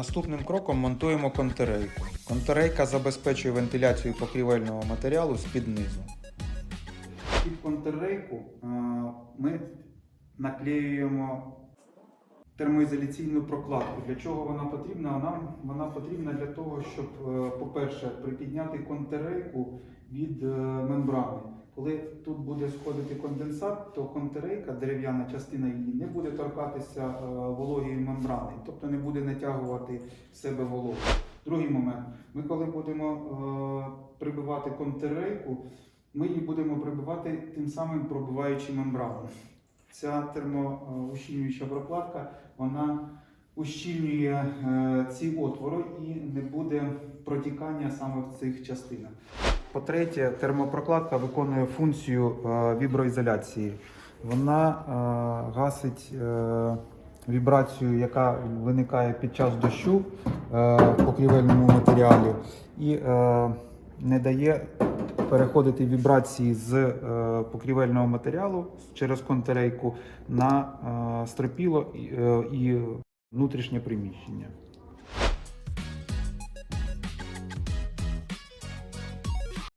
Наступним кроком монтуємо контрейку. Контрейка забезпечує вентиляцію покрівельного матеріалу з-під низу. Під контрейку е, ми наклеюємо термоізоляційну прокладку. Для чого вона потрібна? Нам вона потрібна для того, щоб, е, по-перше, припідняти контрейку від е, мембрани. Коли тут буде сходити конденсат, то контрейка, дерев'яна частина її, не буде торкатися е, вологої мембрани, тобто не буде натягувати в себе вологу. Другий момент. Ми коли будемо е, прибивати контрейку, ми її будемо прибивати тим самим пробиваючи мембрану. Ця термоущільнююча прокладка вона ущільнює е, ці отвори і не буде протікання саме в цих частинах. По-третє, термопрокладка виконує функцію е, віброізоляції. Вона е, гасить вібрацію, яка виникає під час дощу в покрівельному матеріалі, і не дає переходити вібрації з покрівельного матеріалу через контрейку на стропіло і внутрішнє приміщення.